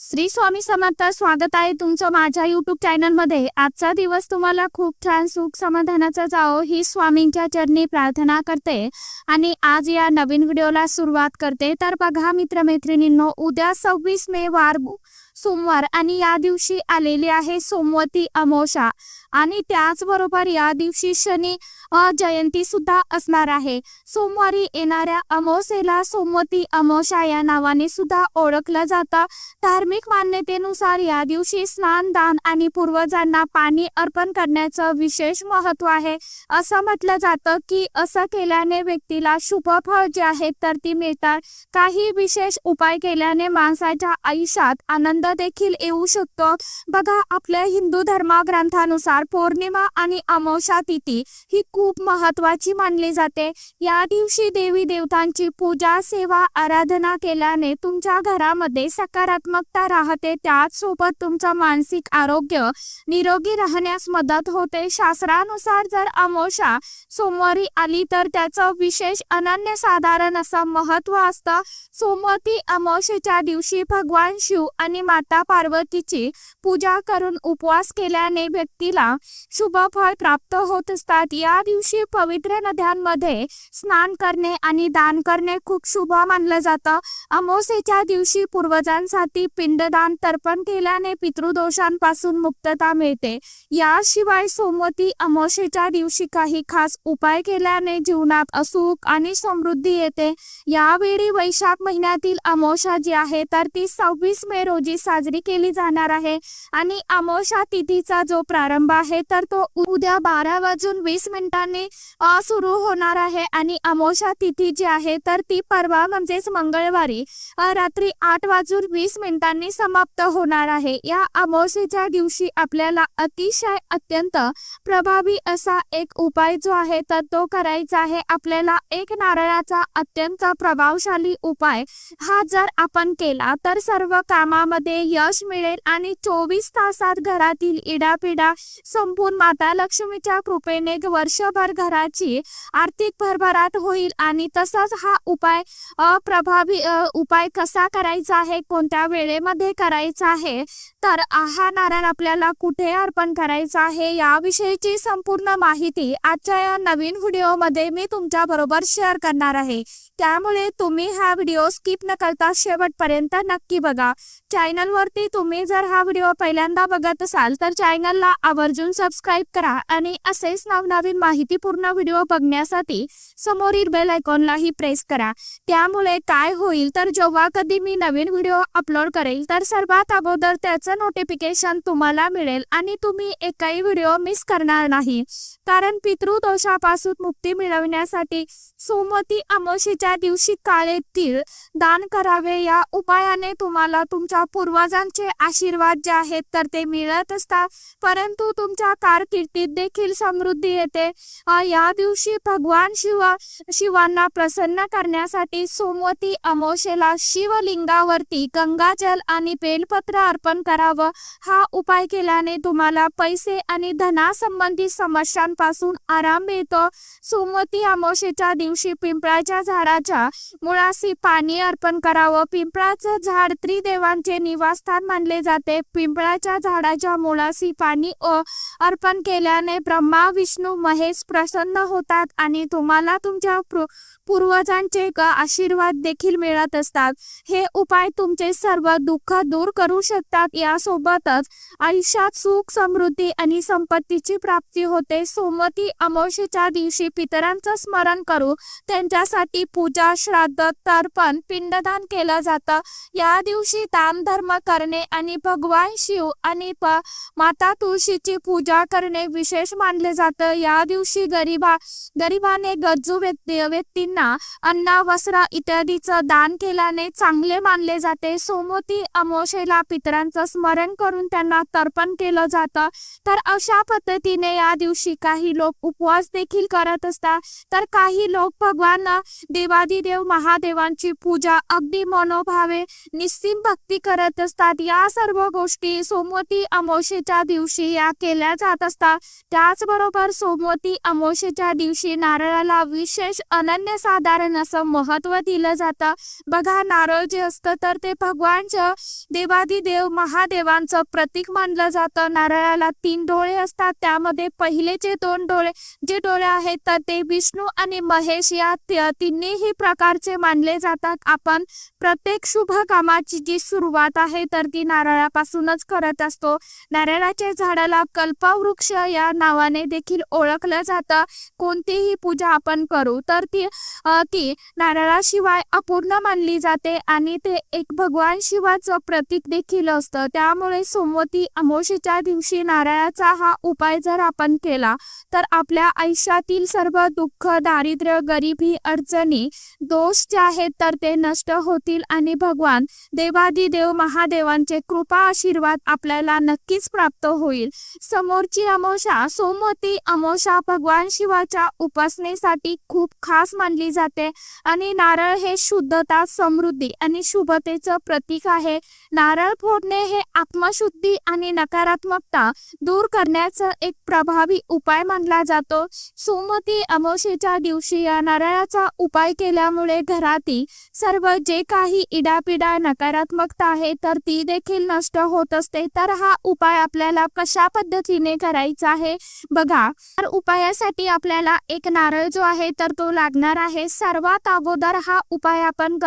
श्री स्वामी समर्थ स्वागत आहे तुमचं माझ्या युट्यूब चॅनलमध्ये आजचा दिवस तुम्हाला खूप छान सुख समाधानाचा जाओ ही स्वामींच्या चरणी प्रार्थना करते. आणि आज या नवीन व्हिडिओला सुरुवात करते. तर बघा मित्रमैत्रिणींनो उद्या सव्वीस मे वार सोमवार आणि या दिवशी आलेली आहे सोमवती अमोशा आणि त्याचबरोबर या दिवशी शनी जयंती सुद्धा असणार आहे. सोमवारी येणाऱ्या अमावस्येला सोमवती अमावस्या या नावाने सुद्धा ओळखलं जातं. धार्मिक मान्यतेनुसार या दिवशी स्नान दान आणि पूर्वजांना पाणी अर्पण करण्याचं विशेष महत्त्व आहे. असं म्हटलं जातं की असं केल्याने व्यक्तीला शुभ फळ जे आहेत तर ती मिळतात. काही विशेष उपाय केल्याने माणसाच्या आयुष्यात आनंद देखील येऊ शकतो. बघा आपल्या हिंदू धर्मग्रंथानुसार पौर्णिमा आणि अमावस्या तिथी ही खूप महत्वाची मानली जाते. या दिवशी देवी देवतांची पूजा सेवा आराधना केल्याने तुमच्या घरामध्ये सकारात्मकता राहते. त्याचसोबत तुमचं मानसिक आरोग्य निरोगी राहण्यास मदत होते. शास्त्रानुसार जर अमावस्या सोमवारी आली तर त्याचं विशेष अनन्यसाधारण असं महत्त्व असतं. सोमवती अमावस्येच्या दिवशी भगवान शिव आणि माता पार्वतीची पूजा करून उपवास केल्याने व्यक्तीला शुभ फळ प्राप्त होत असतात. या दिवशी पवित्र नद्यांमध्ये स्नान करणे आणि दान करणे खूप शुभ मानलं जातं. अमावस्येच्या दिवशी पूर्वजांसाठी पिंडदान तर्पण केल्याने पितृदोषांपासून मुक्तता मिळते. याशिवाय सोमवती अमावस्येच्या दिवशी काही खास उपाय केल्याने जीवनात असुख आणि समृद्धी येते. यावेळी वैशाख महिन्यातील अमावस्या जी आहे तर ती सव्वीस मे रोजी साजरी केली जाणार आहे. आणि अमावस्या तिथीचा जो प्रारंभ आहे तर तो उद्या बारा वाजून वीस मिनिटांनी सुरू होणार आहे. आणि अमावस्या तिथी जी आहे तर ती परवा म्हणजेच मंगळवारी रात्री आठ वाजून वीस मिनिटांनी समाप्त होणार आहे. या अमोशेच्या दिवशी आपल्याला अतिशय अत्यंत प्रभावी असा एक उपाय जो आहे तर तो करायचा आहे. आपल्याला एक नारळाचा अत्यंत प्रभावशाली उपाय हा जर आपण केला तर सर्व कामामध्ये यश मिळेल. आणि चोवीस तासात घरातील इडापिडा संपून माता लक्ष्मीच्या कृपेने वर्षभर घराची आर्थिक भरभराट होईल आणि तसाच हा उपाय अप्रभावी उपाय कसा करायचा आहे कोणत्या वेळेमध्ये करायचा आहे तर हा नारायण आपल्याला कुठे अर्पण करायचा आहे याविषयीची संपूर्ण माहिती आजच्या या नवीन व्हिडिओमध्ये मी तुमच्या बरोबर शेअर करणार आहे. त्यामुळे तुम्ही हा व्हिडिओ स्किप न करता शेवटपर्यंत नक्की बघा. चॅनलवरती तुम्ही जर हा व्हिडिओ पहिल्यांदा बघत असाल तर चॅनलला आवर्जून सबस्क्राईब करा आणि असेच नवनवीन माहितीपूर्ण व्हिडिओ बघण्यासाठी समोरील बेल आयकॉनलाही प्रेस करा. त्यामुळे काय होईल तर जेव्हा कधी मी नवीन व्हिडिओ अपलोड करेल तर सर्वात अगोदर त्याचं नोटिफिकेशन तुम्हाला मिळेल आणि तुम्ही एकही व्हिडिओ मिस करणार नाही. कारण पितृदोषापासून मुक्ती मिळवण्यासाठी सोमवती त्या दिवशी काळे तीळ दान करावे. या उपायाने तुम्हाला तुमच्या पूर्वजांचे आशीर्वाद जे आहेत तर ते मिळत असतात. परंतु तुमच्या कारकिर्दीत देखील समृद्धी येते. या दिवशी भगवान शिव शिवांना प्रसन्न करण्यासाठी सोमवती अमोशेला शिवलिंगावरती गंगाजल आणि बेलपत्र अर्पण करावं. हा उपाय केल्याने तुम्हाला पैसे आणि धनासंबंधी समस्यांपासून आराम मिळतो. सोमवती अमोशेच्या दिवशी पिंपळाच्या झाडाच्या मुळाशी पाणी अर्पण करावं. पिंपळाचं झाड त्रिदेवांचे निवासस्थान मानले जाते. पिंपळाच्या झाडाच्या मुळाशी पाणी अर्पण केल्याने ब्रह्मा विष्णू महेश प्रसन्न होतात. आणि तुम्हाला तुमच्या पूर्वजांचे ग- आशीर्वाद देखील मिळत असतात. हे उपाय तुमचे सर्व दुःख दूर करू शकतात. यासोबतच आयुष्यात सुख समृद्धी आणि संपत्तीची प्राप्ती होते. सोमवती अमावस्येच्या दिवशी पितरांचं स्मरण करू. त्यांच्यासाठी पूजा श्राद्ध तर्पण पिंडदान केलं जातं. या दिवशी दानधर्म करणे आणि भगवान शिव आणि प माता तुळशीची पूजा करणे विशेष मानले जातं. या दिवशी गरिबा गरिबाने गरजू व्यक्ती व्यक्तींना अन्न वस्त्र इत्यादीचं दान केल्याने चांगले मानले जाते. सोमवती अमोशेला पितरांचं स्मरण करून त्यांना तर्पण केलं जातं. तर अशा पद्धतीने या दिवशी काही लोक उपवास देखील करत असतात. तर काही लोक भगवान देवादिदेव महादेवांची पूजा अगदी मनोभावे निस्सीम भक्ती करत असतात. या सर्व गोष्टी सोमवती अमोशेच्या दिवशी या केल्या जात असतात. त्याचबरोबर सोमवती अमोशेच्या दिवशी नारळाला विशेष अनन्य असाधारण असं महत्त्व दिलं जातं. बघा नारळ जे असतं तर ते भगवानचं देवादिदेव महादेवांचं प्रतीक मानलं जातं. नारळाला तीन डोळे असतात त्यामध्ये पहिले जे दोन डोळे जे डोळे आहेत तर ते विष्णू आणि महेश या तिन्हीही प्रकारचे मानले जातात. आपण प्रत्येक शुभ कामाची जी सुरुवात आहे तर ती नारळापासूनच करत असतो. नारळाच्या झाडाला कल्पवृक्ष या नावाने देखील ओळखलं जातं. कोणतीही पूजा आपण करू तर ती ती नारळाशिवाय अपूर्ण मानली जाते आणि ते एक भगवान शिवाचं प्रतीक देखील असतं. त्यामुळे सोमवती अमोशीच्या दिवशी नारळाचा हा उपाय जर आपण केला तर आपल्या आयुष्यातील सर्व दुःख दारिद्र्य गरिबी अडचणी दोष जे आहेत तर ते नष्ट होतील आणि भगवान देवादिदेव महादेवांचे कृपा आशीर्वाद आपल्याला नक्कीच प्राप्त होईल. समोरची अमोशा सोमवती अमोशा भगवान शिवाच्या उपासनेसाठी खूप खास मानली जाते. आणि नारळ हे शुद्धता समृद्धी आणि शुभतेचं प्रतीक आहे. नारळ फोडणे हे आत्मशुद्धी आणि नकारात्मकता दूर करण्याचा एक प्रभावी उपाय मानला जातो. सोमती अमावस्येच्या दिवशी या नारळाचा उपाय केल्यामुळे घरातील सर्व जे काही इडापिडा नकारात्मकता आहे तर ती देखील नष्ट होत असते. तर हा उपाय आपल्याला कशा पद्धतीने करायचा आहे? बघा तर उपायासाठी आपल्याला एक नारळ जो आहे तर तो लागणार आहे. सर्वात अगोदर हा उपाय आपण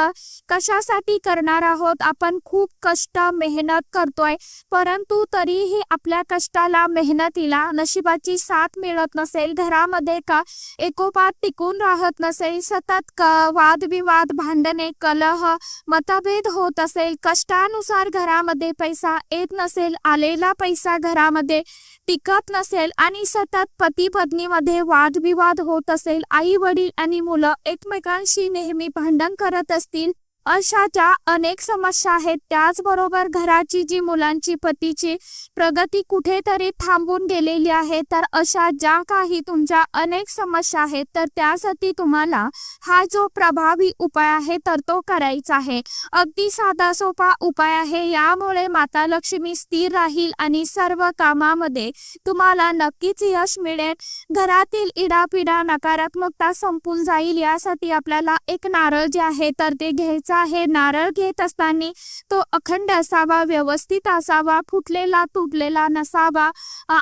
कशासाठी करणार आहोत? आपण खूप कष्ट मेहनत करतोय. परंतु तरीही आपल्या कष्टाला मेहनतीला नशिबाची साथ मिळत नसेल घरामध्ये का एकोपात टिकून राहत नसेल सतत क वादविवाद भांडणे कलह मतभेद होत असेल कष्टानुसार घरामध्ये पैसा येत नसेल आलेला पैसा घरामध्ये टिकत नसेल आणि सतत पती पत्नीमध्ये वादविवाद होत असेल आई वडील आणि मुलं एकमेकांशी नेहमी भांडण करत असतील अशा ज्या अनेक समस्या आहेत. त्याचबरोबर घराची जी मुलांची पतीची प्रगती कुठेतरी थांबून गेलेली आहे. तर अशा ज्या काही तुमच्या अनेक समस्या आहेत तर त्यासाठी तुम्हाला हा जो प्रभावी उपाय आहे तर तो करायचा आहे. अगदी साधा सोपा उपाय आहे. यामुळे माता लक्ष्मी स्थिर राहील आणि सर्व कामामध्ये तुम्हाला नक्कीच यश मिळेल. घरातील इडापिडा नकारात्मकता संपून जाईल यासाठी आपल्याला एक नारळ जे आहे तर ते घ्यायचं आहे नारळ घेत असताना तो अखंड असावा व्यवस्थित असावा फुटलेला तुटलेला नसावा.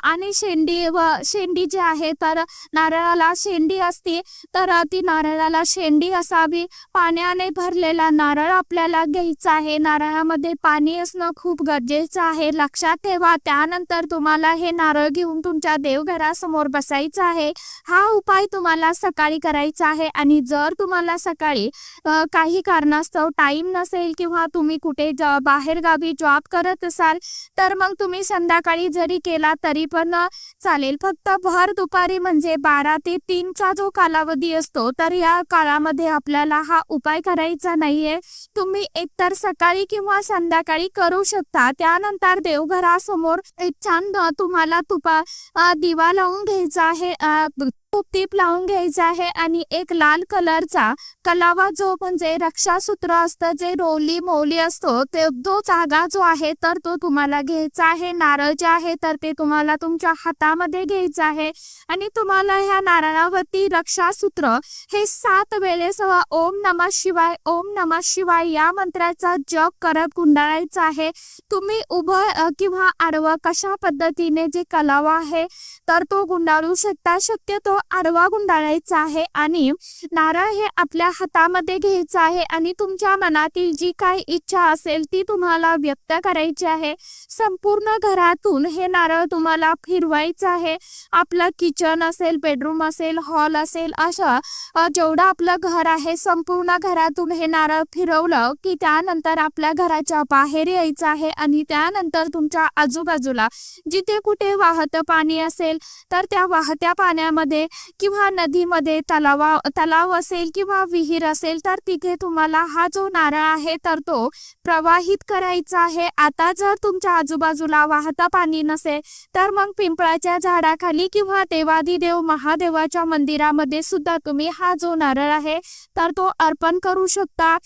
आणि शेंडी व शेंडी जी आहे तर नारळाला शेंडी असते. तर ती नारळाला शेंडी असावी. पाण्याने भरलेला नारळ आपल्याला घ्यायचा आहे. नारळामध्ये पाणी असणं खूप गरजेचं आहे. लक्षात ठेवा त्यानंतर तुम्हाला हे नारळ घेऊन तुमच्या देवघरासमोर बसायचं आहे. हा उपाय तुम्हाला सकाळी करायचा आहे. आणि जर तुम्हाला सकाळी काही कारणास्तव टाइम नसेल किंवा तुम्ही कुठे ज बाहेर गावी जॉब करत असाल तर मग तुम्ही संध्याकाळी जरी केला तरी पण चालेल. फक्त भर दुपारी म्हणजे बारा ते तीनचा जो कालावधी असतो तर या काळामध्ये आपल्याला हा उपाय करायचा नाहीये. तुम्ही एकतर सकाळी किंवा संध्याकाळी करू शकता. त्यानंतर देवघरासमोर एक छान तुम्हाला तुपा दिवा लावून घ्यायचा आहे. टीप लावून घ्यायचा आहे आणि एक लाल कलरचा कलावा जो म्हणजे रक्षासूत्र असतं जे रोली मोली असतो ते जो जागा जो आहे तर तो तुम्हाला घ्यायचा आहे. नारळ जे आहे तर ते तुम्हाला तुमच्या हातामध्ये घ्यायचं आहे. आणि तुम्हाला ह्या नारळावरती रक्षासूत्र हे सात वेळेस ओम नमः शिवाय ओम नमः शिवाय या मंत्राचा जप करत गुंडाळायचा आहे. तुम्ही उभं किंवा आडवं कशा पद्धतीने जे कलावा आहे तर तो गुंडाळू शकता. शक्यतो आडवा गुंडाळायचा आहे आणि नारळ हे आपल्या हातामध्ये घ्यायचं आहे आणि तुमच्या मनातील जी काही इच्छा असेल ती तुम्हाला व्यक्त करायची आहे. संपूर्ण घरातून हे नारळ तुम्हाला फिरवायचं आहे. आपलं किचन असेल बेडरूम असेल हॉल असेल असं जेवढं आपलं घर आहे संपूर्ण घरातून हे नारळ फिरवलं की त्यानंतर आपल्या घराच्या बाहेर यायचं आहे आणि त्यानंतर तुमच्या आजूबाजूला जिथे कुठे वाहतं पाणी असेल तर त्या वाहत्या पाण्यामध्ये किंवा नदीमध्ये तलावा तलाव असेल किंवा विहीर असेल तर तिथे तुम्हाला हा जो नारळ आहे तर तो प्रवाहित करायचा आहे. आता जर तुमच्या आजूबाजूला वाहतं पाणी नसेल तर मग पिंपळाच्या झाडाखाली किंवा देवादिदेव महादेवाच्या मंदिरामध्ये सुद्धा तुम्ही हा जो नारळ आहे तर तो अर्पण करू शकता.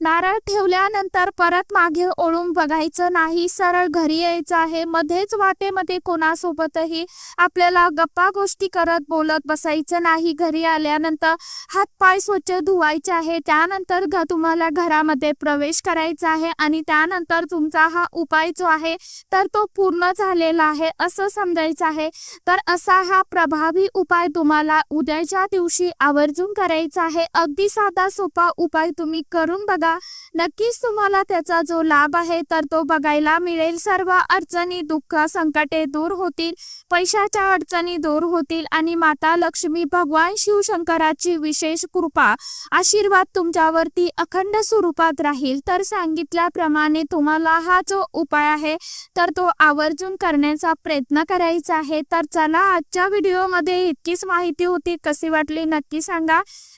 नारळ ठेवल्यानंतर परत मागे ओळून बघायचं नाही सरळ घरी यायचं आहे. मध्येच वाटेमध्ये कोणासोबतही आपल्याला गप्पा गोष्टी करत बोलत बसायचं नाही. घरी आल्यानंतर हात पाय स्वच्छ धुवायचे आहे. त्यानंतर घ तुम्हाला घरामध्ये प्रवेश करायचा आहे आणि त्यानंतर तुमचा हा उपाय जो आहे तर तो पूर्ण झालेला आहे असं समजायचं आहे. तर असा हा प्रभावी उपाय तुम्हाला उद्याच्या दिवशी आवर्जून करायचा आहे. अगदी साधा सोपा उपाय तुम्ही करून बघा. नक्कीच तुम्हाला त्याचा जो लाभ आहे तर तो बघायला मिळेल. सर्व अडचणी दुःख संकटे दूर होतील. पैशाच्या अडचणी दूर होतील आणि माता लक्ष्मी भगवान शिवशंकराची विशेष कृपा आशीर्वाद तुमच्यावरती अखंड स्वरूपात राहील. तर सांगितल्याप्रमाणे तुम्हाला हा जो उपाय आहे तर तो आवर्जून करण्याचा प्रयत्न करायचा आहे. तर चला आजच्या व्हिडिओमध्ये इतकीच माहिती होती. कशी वाटली नक्की सांगा.